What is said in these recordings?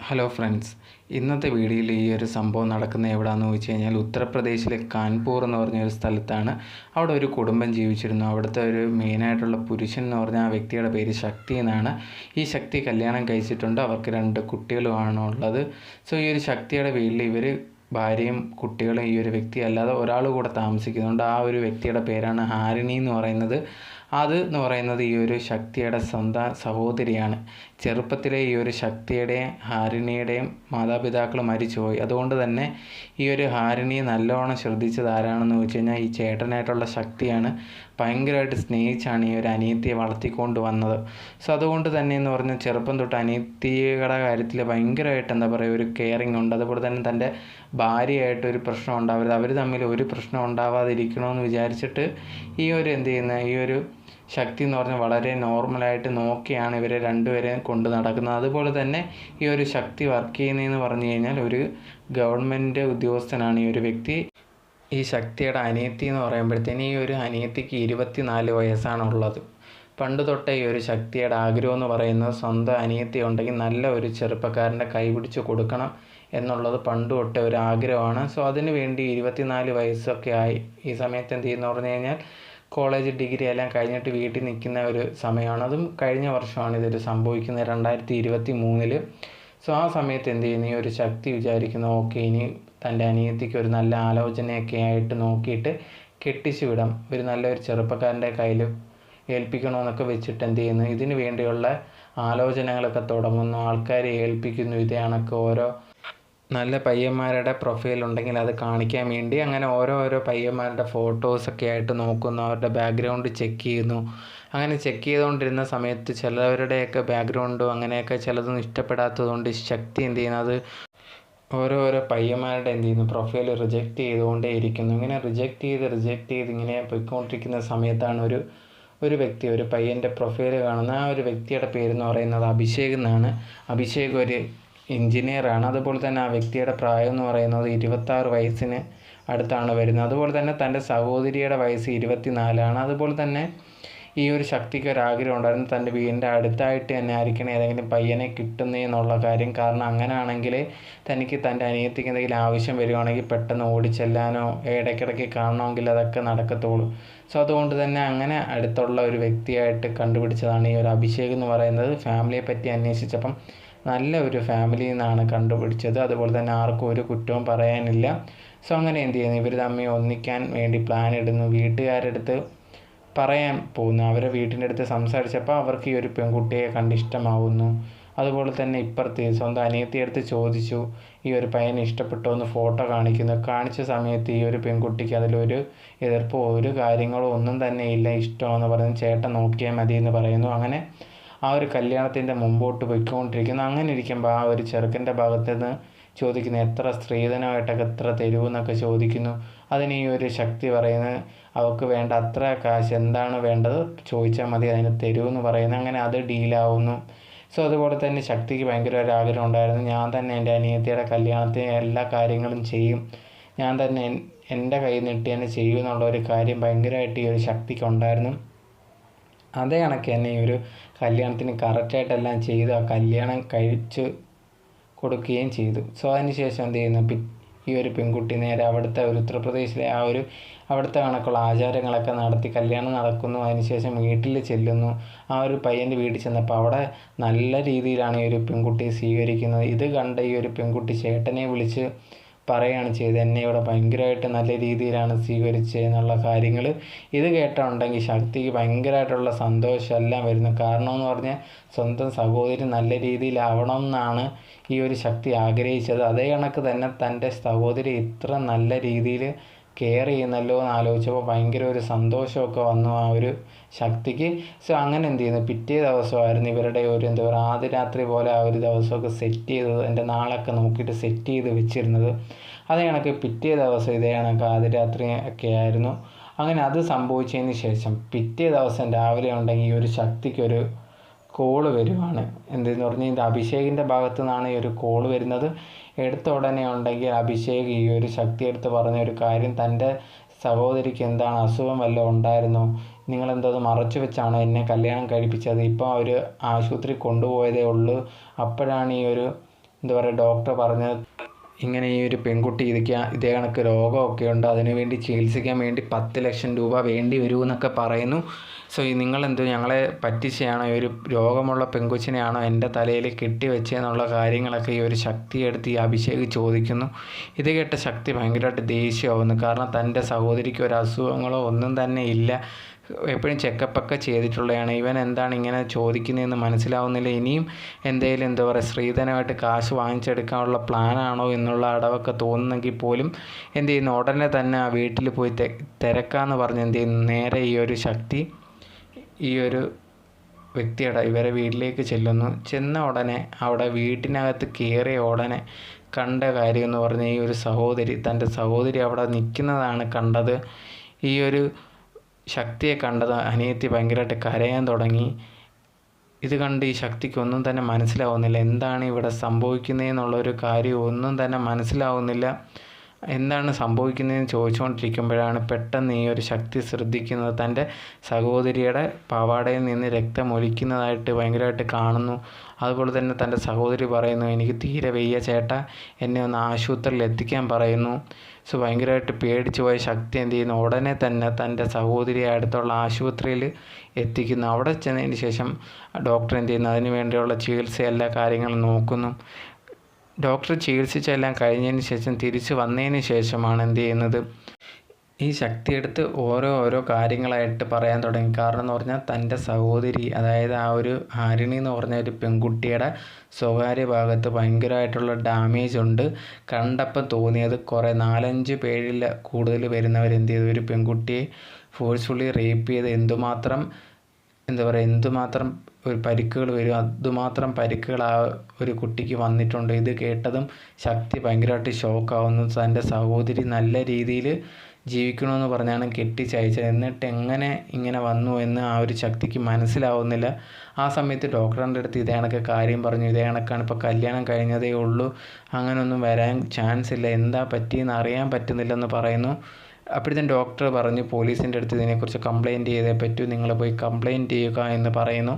Hello friends ഇന്നത്തെ വീഡിയോയിൽ ഈ ഒരു സംഭവം നടക്കുന്നത് എവിടെയാണെന്ന് ചോദിച്ചു കഴിഞ്ഞാൽ ഉത്തർപ്രദേശിലെ കാൺപൂർ എന്ന് പറഞ്ഞ ഒരു സ്ഥലത്താണ്. അവിടെ ഒരു കുടുംബം ജീവിച്ചിരുന്നു. അവിടുത്തെ ഒരു മെയിനായിട്ടുള്ള പുരുഷൻ എന്ന് പറഞ്ഞ ആ വ്യക്തിയുടെ പേര് ശക്തി എന്നാണ്. ഈ ശക്തി കല്യാണം കഴിച്ചിട്ടുണ്ട്. അവർക്ക് രണ്ട് കുട്ടികളുമാണ് ഉള്ളത്. സോ ഈ ഒരു ശക്തിയുടെ വീട്ടിൽ ഇവർ ഭാര്യയും കുട്ടികളും ഈ ഒരു വ്യക്തി അല്ലാതെ ഒരാൾ കൂടെ താമസിക്കുന്നുണ്ട്. ആ ഒരു വ്യക്തിയുടെ പേരാണ് ഹാരിണി എന്ന് പറയുന്നത്. അത് എന്ന് പറയുന്നത് ഈ ഒരു ശക്തിയുടെ സ്വന്തം സഹോദരിയാണ്. ചെറുപ്പത്തിലെ ഈ ഒരു ശക്തിയുടെയും ഹാരിണിയുടെയും മാതാപിതാക്കൾ മരിച്ചുപോയി. അതുകൊണ്ട് തന്നെ ഈ ഒരു ഹാരിണിയെ നല്ലോണം ശ്രദ്ധിച്ചത് ആരാണെന്ന് വെച്ച് കഴിഞ്ഞാൽ ഈ ചേട്ടനായിട്ടുള്ള ശക്തിയാണ്. ഭയങ്കരമായിട്ട് സ്നേഹിച്ചാണ് ഈ ഒരു അനിയത്തിയെ വളർത്തിക്കൊണ്ട് വന്നത്. സോ അതുകൊണ്ട് തന്നെ എന്ന് പറഞ്ഞാൽ ചെറുപ്പം തൊട്ട് അനിയത്തിയുടെ കാര്യത്തിൽ ഭയങ്കരമായിട്ട് എന്താ പറയുക ഒരു കെയറിങ് ഉണ്ട്. അതുപോലെ തന്നെ തന്റെ ഭാര്യയായിട്ട് ഒരു പ്രശ്നം ഉണ്ടാവരുത്. അവർ തമ്മിൽ ഒരു പ്രശ്നം ഉണ്ടാവാതിരിക്കണമെന്ന് വിചാരിച്ചിട്ട് ഈ ഒരു എന്ത് ചെയ്യുന്ന ഈ ഒരു ശക്തി എന്ന് പറഞ്ഞാൽ വളരെ നോർമലായിട്ട് നോക്കിയാണ് ഇവരെ രണ്ടുപേരെയും കൊണ്ട് നടക്കുന്നത്. അതുപോലെ തന്നെ ഈ ഒരു ശക്തി വർക്ക് ചെയ്യുന്നതെന്ന് പറഞ്ഞു കഴിഞ്ഞാൽ ഒരു ഗവൺമെന്റ് ഉദ്യോഗസ്ഥനാണ് ഈ ഒരു വ്യക്തി. ഈ ശക്തിയുടെ അനിയത്തി എന്ന് പറയുമ്പോഴത്തേന് ഈ ഒരു അനിയത്തിക്ക് ഇരുപത്തി നാല് വയസ്സാണുള്ളത്. പണ്ട് തൊട്ടേ ഈ ഒരു ശക്തിയുടെ ആഗ്രഹം എന്ന് പറയുന്നത് സ്വന്തം അനിയത്തി ഉണ്ടെങ്കിൽ നല്ല ഒരു ചെറുപ്പക്കാരന്റെ കൈ പിടിച്ച് കൊടുക്കണം എന്നുള്ളത് പണ്ട് തൊട്ടേ ഒരു ആഗ്രഹമാണ്. സോ അതിനു വേണ്ടി ഇരുപത്തിനാല് വയസ്സൊക്കെ ആയി. ഈ സമയത്ത് എന്ത് ചെയ്യുന്നു പറഞ്ഞു കഴിഞ്ഞാൽ കോളേജ് ഡിഗ്രി എല്ലാം കഴിഞ്ഞിട്ട് വീട്ടിൽ നിൽക്കുന്ന ഒരു സമയമാണ്. അതും കഴിഞ്ഞ വർഷമാണ് ഇതൊരു സംഭവിക്കുന്നത്. രണ്ടായിരത്തി ഇരുപത്തി മൂന്നിൽ സോ ആ സമയത്ത് എന്ത് ചെയ്യുന്നു? ഈ ഒരു ശക്തി വിചാരിക്കുന്നു ഓക്കെ ഇനി തന്റെ അനിയത്തിക്ക് ഒരു നല്ല ആലോചനയൊക്കെ ആയിട്ട് നോക്കിയിട്ട് കെട്ടിച്ചു വിടാം. ഒരു നല്ലൊരു ചെറുപ്പക്കാരന്റെ കയ്യിൽ ഏൽപ്പിക്കണമെന്നൊക്കെ വെച്ചിട്ട് എന്ത് ചെയ്യുന്നു? ഇതിന് വേണ്ടിയുള്ള ആലോചനകളൊക്കെ തുടങ്ങുന്നു. ആൾക്കാരെ ഏൽപ്പിക്കുന്നു. ഇതേ കണക്ക് ഓരോ നല്ല പയ്യന്മാരുടെ പ്രൊഫൈൽ ഉണ്ടെങ്കിൽ അത് കാണിക്കാൻ വേണ്ടി അങ്ങനെ ഓരോ ഓരോ പയ്യന്മാരുടെ ഫോട്ടോസൊക്കെ ആയിട്ട് നോക്കുന്നു. അവരുടെ ബാക്ക്ഗ്രൗണ്ട് ചെക്ക് ചെയ്യുന്നു. അങ്ങനെ ചെക്ക് ചെയ്തുകൊണ്ടിരുന്ന സമയത്ത് ചിലവരുടെയൊക്കെ ബാക്ക്ഗ്രൗണ്ടും അങ്ങനെയൊക്കെ ചിലതൊന്നും ഇഷ്ടപ്പെടാത്തതുകൊണ്ട് ശക്തി എന്ത് ചെയ്യുന്നത് ഓരോ ഓരോ പയ്യന്മാരുടെ എന്ത് ചെയ്യുന്നു? പ്രൊഫൈൽ റിജക്റ്റ് ചെയ്തുകൊണ്ടേ ഇരിക്കുന്നു ഇങ്ങനെ റിജക്റ്റ് ചെയ്ത് റിജക്റ്റ് ചെയ്ത് ഇങ്ങനെ പോയിക്കൊണ്ടിരിക്കുന്ന സമയത്താണ് ഒരു ഒരു വ്യക്തി ഒരു പയ്യന്റെ പ്രൊഫൈൽ കാണുന്ന ആ ഒരു വ്യക്തിയുടെ പേരെന്ന് പറയുന്നത് അഭിഷേക് എന്നാണ്. അഭിഷേക് ഒരു എഞ്ചിനീയറാണ്. അതുപോലെ തന്നെ ആ വ്യക്തിയുടെ പ്രായം എന്ന് പറയുന്നത് ഇരുപത്താറ് വയസ്സിന് അടുത്താണ് വരുന്നത്. അതുപോലെ തന്നെ തന്റെ സഹോദരിയുടെ വയസ്സ് ഇരുപത്തി നാലാണ് അതുപോലെ തന്നെ ഈ ഒരു ശക്തിക്ക് ഒരു ആഗ്രഹം ഉണ്ടായിരുന്നു. തന്റെ വീടിന്റെ അടുത്തായിട്ട് തന്നെ ആയിരിക്കണം ഏതെങ്കിലും പയ്യനെ കിട്ടുന്നേ എന്നുള്ള കാര്യം. കാരണം അങ്ങനെ ആണെങ്കിൽ തനിക്ക് തന്റെ അനിയത്തിക്ക് എന്തെങ്കിലും ആവശ്യം വരികയാണെങ്കിൽ പെട്ടെന്ന് ഓടിച്ചെല്ലാനോ ഇടയ്ക്കിടയ്ക്ക് കാണണമെങ്കിൽ അതൊക്കെ നടക്കത്തുള്ളൂ. സോ അതുകൊണ്ട് തന്നെ അങ്ങനെ അടുത്തുള്ള ഒരു വ്യക്തിയായിട്ട് കണ്ടുപിടിച്ചതാണ് ഈ ഒരു അഭിഷേക് എന്ന് പറയുന്നത്. ഫാമിലിയെ പറ്റി അന്വേഷിച്ചപ്പം നല്ല ഒരു ഫാമിലിയിൽ നിന്നാണ് കണ്ടുപിടിച്ചത്. അതുപോലെ തന്നെ ആർക്കും ഒരു കുറ്റവും പറയാനില്ല. സോ അങ്ങനെ എന്ത് ചെയ്യുന്നു? ഇവർ തമ്മിൽ ഒന്നിക്കാൻ വേണ്ടി പ്ലാൻ ഇടുന്നു. വീട്ടുകാരെടുത്ത് പറയാൻ പോകുന്നു. അവരെ വീട്ടിന്റെ അടുത്ത് സംസാരിച്ചപ്പോൾ അവർക്ക് ഈ ഒരു പെൺകുട്ടിയെ കണ്ട് ഇഷ്ടമാവുന്നു. അതുപോലെ തന്നെ ഇപ്പുറത്ത് സ്വന്തം അനിയത്തിയെടുത്ത് ചോദിച്ചു ഈ ഒരു പയ്യനെ ഇഷ്ടപ്പെട്ടോ? എന്ന് ഫോട്ടോ കാണിക്കുന്നു. കാണിച്ച സമയത്ത് ഈ ഒരു പെൺകുട്ടിക്ക് അതിലൊരു എതിർപ്പോ ഒരു കാര്യങ്ങളോ ഒന്നും തന്നെ ഇല്ല. ഇഷ്ടമെന്ന് പറയുന്നു ചേട്ടൻ നോക്കിയാൽ മതി എന്ന് പറയുന്നു. അങ്ങനെ ആ ഒരു കല്യാണത്തിന്റെ മുമ്പോട്ട് പോയിക്കൊണ്ടിരിക്കുന്നു. അങ്ങനെ ഇരിക്കുമ്പോൾ ആ ഒരു ചെറുക്കന്റെ ഭാഗത്ത് നിന്ന് ചോദിക്കുന്നു എത്ര സ്ത്രീധനമായിട്ടൊക്കെ എത്ര തരുമെന്നൊക്കെ ചോദിക്കുന്നു. അതിന് ഈ ഒരു ശക്തി പറയുന്നത് അവൾക്ക് വേണ്ട അത്ര കാശ് എന്താണ് വേണ്ടത്? ചോദിച്ചാൽ മതി അതിന് തരുമെന്ന് പറയുന്നു. അങ്ങനെ അത് ഡീലാവുന്നു. സോ അതുപോലെ തന്നെ ശക്തിക്ക് ഭയങ്കര ഒരു ആഗ്രഹം ഉണ്ടായിരുന്നു. ഞാൻ തന്നെ എന്റെ അനിയത്തിയുടെ കല്യാണത്തിന് എല്ലാ കാര്യങ്ങളും ചെയ്യും. ഞാൻ തന്നെ എന്റെ കയ്യിൽ നിന്നിട്ട് തന്നെ ചെയ്യും എന്നുള്ള ഒരു കാര്യം ഭയങ്കരമായിട്ട് ഈ ഒരു ശക്തിക്ക് ഉണ്ടായിരുന്നു. അതേ കണക്ക് തന്നെ. ഈ ഒരു കല്യാണത്തിന് കറക്റ്റായിട്ടെല്ലാം ചെയ്ത്. ആ കല്യാണം കഴിച്ച് കൊടുക്കുകയും ചെയ്തു. സോ അതിന് ശേഷം എന്ത് ചെയ്യുന്നു? ഈ ഒരു പെൺകുട്ടി നേരെ അവിടുത്തെ ഒരു ഉത്തർപ്രദേശിലെ ആ ഒരു അവിടുത്തെ കണക്കുള്ള ആചാരങ്ങളൊക്കെ നടത്തി കല്യാണം നടക്കുന്നു. അതിനുശേഷം വീട്ടിൽ ചെല്ലുന്നു. ആ ഒരു പയ്യന്റെ വീട്ടിൽ ചെന്നപ്പോൾ അവിടെ നല്ല രീതിയിലാണ് ഈ ഒരു പെൺകുട്ടിയെ സ്വീകരിക്കുന്നത്. ഇത് കണ്ട ഈ ഒരു പെൺകുട്ടി ചേട്ടനെ വിളിച്ച് പറയുകയാണ് ചെയ്തത്. എന്നെ ഇവിടെ ഭയങ്കരമായിട്ട് നല്ല രീതിയിലാണ് സ്വീകരിച്ചത് എന്നുള്ള കാര്യങ്ങൾ ഇത് കേട്ടുണ്ടെങ്കിൽ ശക്തിക്ക് ഭയങ്കരമായിട്ടുള്ള സന്തോഷം എല്ലാം വരുന്നു. കാരണം എന്ന് പറഞ്ഞാൽ സ്വന്തം സഹോദരി നല്ല രീതിയിലാവണം എന്നാണ് ഈ ഒരു ശക്തി ആഗ്രഹിച്ചത്. അതേ കണക്ക് തന്നെ തന്റെ സഹോദരി ഇത്ര നല്ല രീതിയിൽ കെയർ ചെയ്യുന്നല്ലോ എന്ന് ആലോചിച്ചപ്പോൾ ഭയങ്കര ഒരു സന്തോഷമൊക്കെ വന്നു ആ ഒരു ശക്തിക്ക്. സോ അങ്ങനെ എന്ത് ചെയ്യുന്നു? പിറ്റേ ദിവസമായിരുന്നു ഇവരുടെ ഒരു എന്താ പറയുക ആദ്യ രാത്രി പോലെ ആ ഒരു ദിവസമൊക്കെ സെറ്റ് ചെയ്തത് എന്റെ നാളൊക്കെ നോക്കിയിട്ട് സെറ്റ് ചെയ്ത് വെച്ചിരുന്നത്. അത് കണക്ക് പിറ്റേ ദിവസം ഇതേ കണക്ക് ആദ്യ രാത്രി ഒക്കെ ആയിരുന്നു. അങ്ങനെ അത് സംഭവിച്ചതിന് ശേഷം പിറ്റേ ദിവസം രാവിലെ ഉണ്ടെങ്കിൽ ഈ ഒരു ശക്തിക്കൊരു കോൾ വരുവാണ്. എന്തെന്ന് പറഞ്ഞാൽ ഇത് അഭിഷേകിന്റെ ഭാഗത്തു നിന്നാണ് ഈ ഒരു കോൾ വരുന്നത്. എടുത്ത ഉടനെ ഉണ്ടെങ്കിൽ അഭിഷേക് ഈ ഒരു ശക്തി എടുത്ത് പറഞ്ഞ ഒരു കാര്യം തന്റെ സഹോദരിക്ക് എന്താണ് അസുഖം വല്ലതും ഉണ്ടായിരുന്നോ? നിങ്ങളെന്തോ അത് മറച്ചു വെച്ചാണോ എന്നെ കല്യാണം കഴിപ്പിച്ചത്? ഇപ്പോൾ അവർ ആശുപത്രി കൊണ്ടുപോയതേ ഉള്ളൂ. അപ്പോഴാണ് ഈ ഒരു എന്താ പറയുക ഡോക്ടർ പറഞ്ഞത് ഇങ്ങനെ ഈ ഒരു പെൺകുട്ടി ഇതൊക്കെ ഇതേ കണക്ക് രോഗമൊക്കെ ഉണ്ട് അതിനുവേണ്ടി ചികിത്സിക്കാൻ വേണ്ടി പത്ത് ലക്ഷം രൂപ വേണ്ടി വരുമെന്നൊക്കെ പറയുന്നു. സോ ഈ നിങ്ങളെന്തോ ഞങ്ങളെ പറ്റിച്ചയാണോ? ഈ ഒരു രോഗമുള്ള പെൺകൊച്ചിനെയാണോ എന്റെ തലയിൽ കെട്ടിവെച്ചതെന്നുള്ള കാര്യങ്ങളൊക്കെ ഈ ഒരു ശക്തിയെടുത്ത് ഈ അഭിഷേക് ചോദിക്കുന്നു. ഇത് കേട്ട ശക്തി ഭയങ്കരമായിട്ട് ദേഷ്യമാവുന്നു. കാരണം തന്റെ സഹോദരിക്ക് ഒരു അസുഖങ്ങളോ ഒന്നും തന്നെ ഇല്ല. എപ്പോഴും ചെക്കപ്പൊക്കെ ചെയ്തിട്ടുള്ളതാണ് ഇവൻ എന്താണ് ഇങ്ങനെ ചോദിക്കുന്നതെന്ന് മനസ്സിലാവുന്നില്ല. ഇനിയും എന്തെങ്കിലും എന്താ പറയുക സ്ത്രീധനമായിട്ട് കാശ് വാങ്ങിച്ചെടുക്കാനുള്ള പ്ലാനാണോ എന്നുള്ള അടവൊക്കെ തോന്നുന്നെങ്കിൽ പോലും എന്ത് ചെയ്യുന്നു? ഉടനെ തന്നെ ആ വീട്ടിൽ പോയി തെ തിരക്കാന്ന് പറഞ്ഞ് എന്ത് ചെയ്യുന്നു? നേരെ ഈ ഒരു ശക്തി ഈ ഒരു വ്യക്തിയുടെ ഇവരെ വീട്ടിലേക്ക് ചെല്ലുന്നു. ചെന്ന ഉടനെ അവിടെ വീട്ടിനകത്ത് കയറിയ ഉടനെ കണ്ട കാര്യം എന്ന് പറഞ്ഞാൽ ഈ ഒരു സഹോദരി തന്റെ സഹോദരി അവിടെ നിൽക്കുന്നതാണ് കണ്ടത്. ഈ ഒരു ശക്തിയെ കണ്ടത് അനിയത്തി ഭയങ്കരമായിട്ട് കരയാൻ തുടങ്ങി. ഇത് കണ്ട് ഈ ശക്തിക്ക് ഒന്നും തന്നെ മനസ്സിലാവുന്നില്ല. എന്താണ് ഇവിടെ സംഭവിക്കുന്നതെന്നുള്ളൊരു കാര്യം ഒന്നും തന്നെ മനസ്സിലാവുന്നില്ല. എന്താണ് സംഭവിക്കുന്നതെന്ന് ചോദിച്ചുകൊണ്ടിരിക്കുമ്പോഴാണ് പെട്ടെന്ന് ഈ ഒരു ശക്തി ശ്രദ്ധിക്കുന്നത്. തന്റെ സഹോദരിയുടെ പാവാടയിൽ നിന്ന് രക്തം ഒലിക്കുന്നതായിട്ട് ഭയങ്കരമായിട്ട് കാണുന്നു. അതുപോലെ തന്നെ തന്റെ സഹോദരി പറയുന്നു എനിക്ക് തീരെ വയ്യ ചേട്ടാ എന്നെ ഒന്ന് ആശുപത്രിയിൽ എത്തിക്കാൻ പറയുന്നു. സോ ഭയങ്കരമായിട്ട് പേടിച്ചു പോയ ശക്തി എന്ത് ചെയ്യുന്നു? ഉടനെ തന്നെ തന്റെ സഹോദരിയെ അടുത്തുള്ള ആശുപത്രിയിൽ എത്തിക്കുന്നു. അവിടെ ചെന്നതിന് ശേഷം ഡോക്ടർ എന്ത് ചെയ്യുന്നു? അതിന് വേണ്ടിയുള്ള ചികിത്സ എല്ലാ കാര്യങ്ങളും നോക്കുന്നു. ഡോക്ടർ ചികിത്സിച്ചെല്ലാം കഴിഞ്ഞതിന് ശേഷം തിരിച്ച് വന്നതിന് ശേഷമാണ് എന്ത് ചെയ്യുന്നത്? ഈ ശക്തിയെടുത്ത് ഓരോ ഓരോ കാര്യങ്ങളായിട്ട് പറയാൻ തുടങ്ങി. കാരണം എന്ന് പറഞ്ഞാൽ തന്റെ സഹോദരി അതായത് ആ ഒരു ഹാരിണി എന്ന് പറഞ്ഞ ഒരു പെൺകുട്ടിയുടെ സ്വകാര്യ ഭാഗത്ത് ഭയങ്കരമായിട്ടുള്ള ഡാമേജ് ഉണ്ട്. കണ്ടപ്പോൾ തോന്നിയത് കുറേ നാലഞ്ച് പേരിൽ കൂടുതൽ വരുന്നവർ എന്ത് ചെയ്തു? ഒരു പെൺകുട്ടിയെ ഫോഴ്സ്ഫുള്ളി റേപ്പ് ചെയ്ത്. എന്തുമാത്രം എന്താ പറയുക എന്തുമാത്രം ഒരു പരിക്കുകൾ വരും അതുമാത്രം പരിക്കുകൾ ആ ഒരു കുട്ടിക്ക് വന്നിട്ടുണ്ട്. ഇത് കേട്ടതും ശക്തി ഭയങ്കരമായിട്ട് ഷോക്കാവുന്നു. തന്റെ സഹോദരി നല്ല രീതിയിൽ ജീവിക്കണമെന്ന് പറഞ്ഞാണ് കെട്ടിച്ചയച്ചത്. എന്നിട്ട് എങ്ങനെ ഇങ്ങനെ വന്നു എന്ന് ആ ഒരു ശക്തിക്ക് മനസ്സിലാവുന്നില്ല. ആ സമയത്ത് ഡോക്ടറിന്റെ അടുത്ത് ഇതേ കണക്ക് കാര്യം പറഞ്ഞു. ഇതേ കണക്കാണ് ഇപ്പോൾ കല്യാണം കഴിഞ്ഞതേ ഉള്ളൂ. അങ്ങനെയൊന്നും വരാൻ ചാൻസ് ഇല്ല. എന്താ പറ്റിയെന്ന് അറിയാൻ പറ്റുന്നില്ലെന്ന് പറയുന്നു. അപ്പോഴത്തേനും ഡോക്ടർ പറഞ്ഞു പോലീസിന്റെ അടുത്ത് ഇതിനെക്കുറിച്ച് കംപ്ലയിന്റ് ചെയ്തേ പറ്റൂ നിങ്ങൾ പോയി കംപ്ലയിന്റ് ചെയ്യുക എന്ന് പറയുന്നു.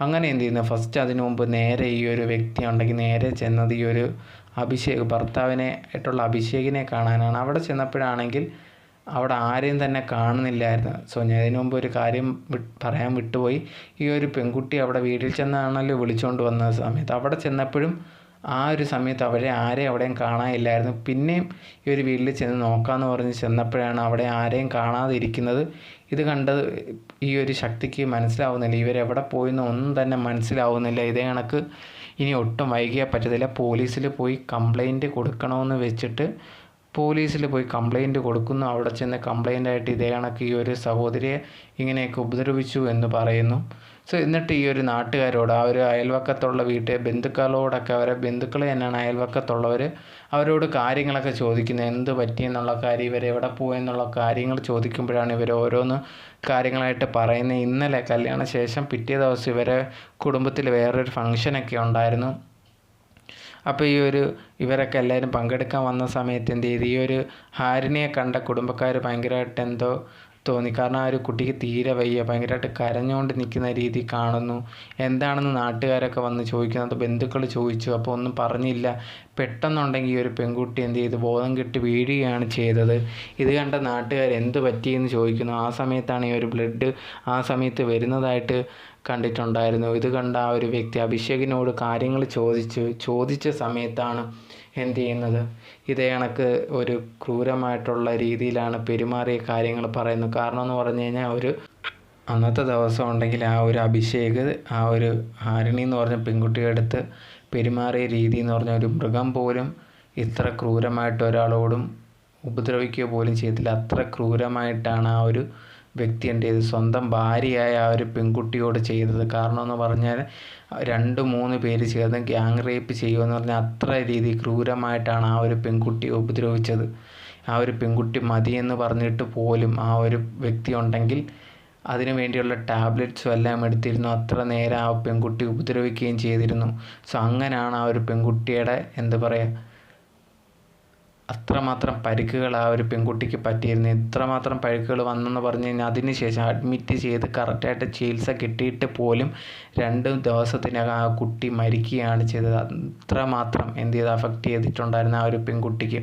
അങ്ങനെ എന്ത് ചെയ്യുന്നു? ഫസ്റ്റ് അതിനു മുമ്പ് നേരെ ഈ ഒരു വ്യക്തി ഉണ്ടെങ്കിൽ നേരെ ചെന്നത് ഈ ഒരു അഭിഷേക് ഭർത്താവിനെ ആയിട്ടുള്ള അഭിഷേകിനെ കാണാനാണ്. അവിടെ ചെന്നപ്പോഴാണെങ്കിൽ അവിടെ ആരെയും തന്നെ കാണുന്നില്ലായിരുന്നു. സോ ഞാൻ ഇതിനു മുമ്പ് ഒരു കാര്യം പറയാൻ വിട്ടുപോയി. ഈ ഒരു പെൺകുട്ടി അവിടെ വീട്ടിൽ ചെന്നാണല്ലോ വിളിച്ചുകൊണ്ട് വന്ന സമയത്ത്. അവിടെ ചെന്നപ്പോഴും ആ ഒരു സമയത്ത് അവരെ ആരെയും അവിടെയും കാണാനില്ലായിരുന്നു. പിന്നെയും ഈ ഒരു വീട്ടിൽ ചെന്ന് നോക്കാമെന്ന് പറഞ്ഞ് ചെന്നപ്പോഴാണ് അവിടെ ആരെയും കാണാതിരിക്കുന്നത്. ഇത് കണ്ടത് ഈ ഒരു ശക്തിക്ക് മനസ്സിലാവുന്നില്ല. ഇവരെവിടെ പോയെന്ന് ഒന്നും തന്നെ മനസ്സിലാവുന്നില്ല. ഇതേ കണക്ക് ഇനി ഒട്ടും വൈകിയാൽ പറ്റത്തില്ല. പോലീസിൽ പോയി കംപ്ലൈന്റ് കൊടുക്കണമെന്ന് വെച്ചിട്ട് പോലീസിൽ പോയി കംപ്ലൈന്റ് കൊടുക്കുന്നു. അവിടെ ചെന്ന് കംപ്ലൈന്റ് ഇതേ കണക്ക് ഈ ഒരു സഹോദരിയെ ഇങ്ങനെയൊക്കെ ഉപദ്രവിച്ചു എന്ന് പറയുന്നു. സോ എന്നിട്ട് ഈ ഒരു നാട്ടുകാരോട് ആ ഒരു അയൽവക്കത്തുള്ള വീട്ടിൽ ബന്ധുക്കളോടൊക്കെ അവരെ ബന്ധുക്കൾ തന്നെയാണ് അയൽവക്കത്തുള്ളവർ അവരോട് കാര്യങ്ങളൊക്കെ ചോദിക്കുന്നത്. എന്ത് പറ്റിയെന്നുള്ള കാര്യം ഇവർ എവിടെ പോയെന്നുള്ള കാര്യങ്ങൾ ചോദിക്കുമ്പോഴാണ് ഇവർ ഓരോന്ന് കാര്യങ്ങളായിട്ട് പറയുന്നത്. ഇന്നലെ കല്യാണ ശേഷം പിറ്റേ ദിവസം ഇവരെ കുടുംബത്തിൽ വേറൊരു ഫംഗ്ഷനൊക്കെ ഉണ്ടായിരുന്നു. അപ്പോൾ ഈ ഒരു ഇവരൊക്കെ എല്ലാവരും പങ്കെടുക്കാൻ വന്ന സമയത്ത് എന്ത് ചെയ്തു? ഈ ഒരു ഹാരിനെ കണ്ട കുടുംബക്കാർ ഭയങ്കരമായിട്ട് എന്തോ തോന്നി. കാരണം ആ ഒരു കുട്ടിക്ക് തീരെ വയ്യ. ഭയങ്കരമായിട്ട് കരഞ്ഞുകൊണ്ട് നിൽക്കുന്ന രീതി കാണുന്നു. എന്താണെന്ന് നാട്ടുകാരൊക്കെ വന്ന് ചോദിക്കുന്നത് ബന്ധുക്കൾ ചോദിച്ചു. അപ്പോൾ ഒന്നും പറഞ്ഞില്ല. പെട്ടെന്നുണ്ടെങ്കിൽ ഈ ഒരു പെൺകുട്ടി എന്ത് ചെയ്തു? ബോധം കെട്ട് വീഴുകയാണ് ചെയ്തത്. ഇത് കണ്ട നാട്ടുകാർ എന്ത് പറ്റിയെന്ന് ചോദിക്കുന്നു. ആ സമയത്താണ് ഈ ഒരു ബ്ലഡ് ആ സമയത്ത് വരുന്നതായിട്ട് കണ്ടിട്ടുണ്ടായിരുന്നു. ഇത് കണ്ട ആ ഒരു വ്യക്തി അഭിഷേകിനോട് കാര്യങ്ങൾ ചോദിച്ചു. ചോദിച്ച സമയത്താണ് എന്ത് ചെയ്യുന്നത് ഇതേ കണക്ക് ഒരു ക്രൂരമായിട്ടുള്ള രീതിയിലാണ് പെരുമാറിയ കാര്യങ്ങൾ പറയുന്നത്. കാരണം എന്ന് പറഞ്ഞു കഴിഞ്ഞാൽ ഒരു അന്നത്തെ ദിവസം ഉണ്ടെങ്കിൽ ആ ഒരു അഭിഷേക് ആ ഒരു ആരണി എന്ന് പറഞ്ഞ പെൺകുട്ടിയെടുത്ത് പെരുമാറിയ രീതി എന്ന് പറഞ്ഞ ഒരു മൃഗം പോലും ഇത്ര ക്രൂരമായിട്ട് ഒരാളോടും ഉപദ്രവിക്കുക പോലും ചെയ്തില്ല. അത്ര ക്രൂരമായിട്ടാണ് ആ ഒരു വ്യക്തി എന്ത് ചെയ്തു സ്വന്തം ഭാര്യയായ ആ ഒരു പെൺകുട്ടിയോട് ചെയ്തത്. കാരണം എന്ന് പറഞ്ഞാൽ രണ്ട് മൂന്ന് പേര് ചേർന്ന് ഗ്യാങ് റേപ്പ് ചെയ്യുമെന്ന് പറഞ്ഞാൽ അത്ര രീതി ക്രൂരമായിട്ടാണ് ആ ഒരു പെൺകുട്ടി ഉപദ്രവിച്ചത്. ആ ഒരു പെൺകുട്ടി മതിയെന്ന് പറഞ്ഞിട്ട് പോലും ആ ഒരു വ്യക്തി ഉണ്ടെങ്കിൽ അതിനു വേണ്ടിയുള്ള ടാബ്ലറ്റ്സും എല്ലാം എടുത്തിരുന്നു. അത്ര നേരം ആ പെൺകുട്ടി ഉപദ്രവിക്കുകയും ചെയ്തിരുന്നു. സോ അങ്ങനെയാണ് ആ ഒരു പെൺകുട്ടിയുടെ എന്താ പറയുക അത്രമാത്രം പരിക്കുകൾ ആ ഒരു പെൺകുട്ടിക്ക് പറ്റിയിരുന്നു. ഇത്രമാത്രം പരിക്കുകൾ വന്നെന്ന് പറഞ്ഞു കഴിഞ്ഞാൽ അതിന് ശേഷം അഡ്മിറ്റ് ചെയ്ത് കറക്റ്റായിട്ട് ചികിത്സ കിട്ടിയിട്ട് പോലും രണ്ട് ദിവസത്തിനകം ആ കുട്ടി മരിക്കുകയാണ് ചെയ്തത്. അത്രമാത്രം എന്ത് ചെയ്ത് അഫക്റ്റ് ചെയ്തിട്ടുണ്ടായിരുന്നു ആ ഒരു പെൺകുട്ടിക്ക്.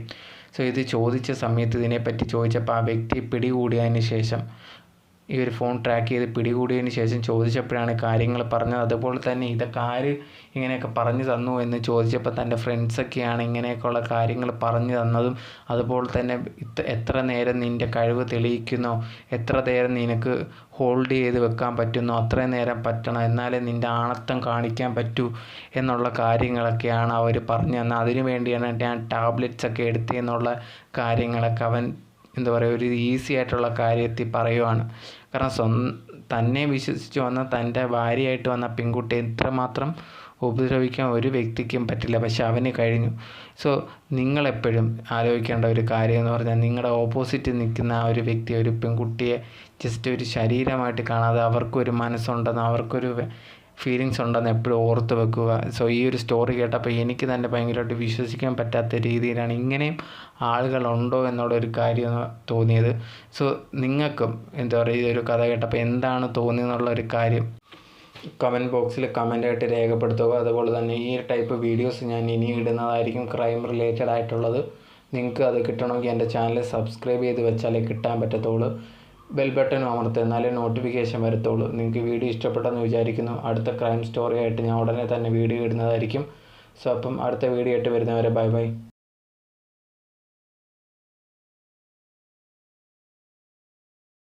സോ ഇത് ചോദിച്ച സമയത്ത് ഇതിനെപ്പറ്റി ചോദിച്ചപ്പോൾ ആ വ്യക്തി പിടികൂടിയതിന് ശേഷം ഈ ഒരു ഫോൺ ട്രാക്ക് ചെയ്ത് പിടികൂടിയതിന് ശേഷം ചോദിച്ചപ്പോഴാണ് കാര്യങ്ങൾ പറഞ്ഞത്. അതുപോലെ തന്നെ ഇതൊക്കെ ആര് ഇങ്ങനെയൊക്കെ പറഞ്ഞു തന്നു എന്ന് ചോദിച്ചപ്പോൾ തന്റെ ഫ്രണ്ട്സൊക്കെയാണ് ഇങ്ങനെയൊക്കെയുള്ള കാര്യങ്ങൾ പറഞ്ഞു തന്നതും. അതുപോലെ തന്നെ എത്ര നേരം നിന്റെ കഴിവ് തെളിയിക്കുന്നോ? എത്ര നേരം നിനക്ക് ഹോൾഡ് ചെയ്ത് വെക്കാൻ പറ്റുന്നോ? അത്രയും നേരം പറ്റണം. എന്നാലേ നിന്റെ ആണത്തം കാണിക്കാൻ പറ്റൂ എന്നുള്ള കാര്യങ്ങളൊക്കെയാണ് അവർ പറഞ്ഞു തന്നത്. അതിനു വേണ്ടിയാണ് ഞാൻ ടാബ്ലറ്റ്സ് ഒക്കെ എടുത്തതെന്നുള്ള കാര്യങ്ങളൊക്കെ അവൻ എന്താ പറയുക ഒരു ഈസി ആയിട്ടുള്ള കാര്യത്തിൽ പറയുവാണ്. കാരണം സ്വ തന്നെ വിശ്വസിച്ച് വന്ന തന്റെ ഭാര്യയായിട്ട് വന്ന പെൺകുട്ടി എത്രമാത്രം ഉപദ്രവിക്കാൻ ഒരു വ്യക്തിക്കും പറ്റില്ല. പക്ഷെ അവന് കഴിഞ്ഞു. സോ നിങ്ങളെപ്പോഴും ആലോചിക്കേണ്ട ഒരു കാര്യം എന്ന് പറഞ്ഞാൽ നിങ്ങളുടെ ഓപ്പോസിറ്റ് നിൽക്കുന്ന ആ ഒരു വ്യക്തി ഒരു പെൺകുട്ടിയെ ജസ്റ്റ് ഒരു ശരീരമായിട്ട് കാണാതെ അവർക്കൊരു മനസ്സുണ്ടെന്ന് അവർക്കൊരു ഫീലിങ്സ് ഉണ്ടെന്ന് എപ്പോഴും ഓർത്ത് വെക്കുക. സോ ഈ ഒരു സ്റ്റോറി കേട്ടപ്പോൾ എനിക്ക് തന്നെ ഭയങ്കരമായിട്ട് വിശ്വസിക്കാൻ പറ്റാത്ത രീതിയിലാണ് ഇങ്ങനെയും ആളുകളുണ്ടോ എന്നുള്ളൊരു കാര്യം തോന്നിയത്. സോ നിങ്ങൾക്കും എന്താ പറയുക ഈ ഒരു കഥ കേട്ടപ്പോൾ എന്താണ് തോന്നിയെന്നുള്ള ഒരു കാര്യം കമന്റ് ബോക്സിൽ കമന്റായിട്ട് രേഖപ്പെടുത്തുക. അതുപോലെ തന്നെ ഈ ടൈപ്പ് വീഡിയോസ് ഞാൻ ഇനി ഇടുന്നതായിരിക്കും ക്രൈം റിലേറ്റഡ് ആയിട്ടുള്ളത്. നിങ്ങൾക്ക് അത് കിട്ടണമെങ്കിൽ എന്റെ ചാനൽ സബ്സ്ക്രൈബ് ചെയ്ത് വെച്ചാലേ കിട്ടാൻ പറ്റത്തുള്ളൂ. ബെൽ ബട്ടൺ അമർത്തുക എന്നാലേ നോട്ടിഫിക്കേഷൻ വരത്തുള്ളൂ. നിങ്ങൾക്ക് വീഡിയോ ഇഷ്ടപ്പെട്ടെന്ന് വിചാരിക്കുന്നു. അടുത്ത ക്രൈം സ്റ്റോറി ആയിട്ട് ഞാൻ ഉടനെ തന്നെ വീഡിയോ ഇടുന്നതായിരിക്കും. സോ അപ്പം അടുത്ത വീഡിയോ ആയിട്ട് വരുന്നവരെ ബൈ ബൈ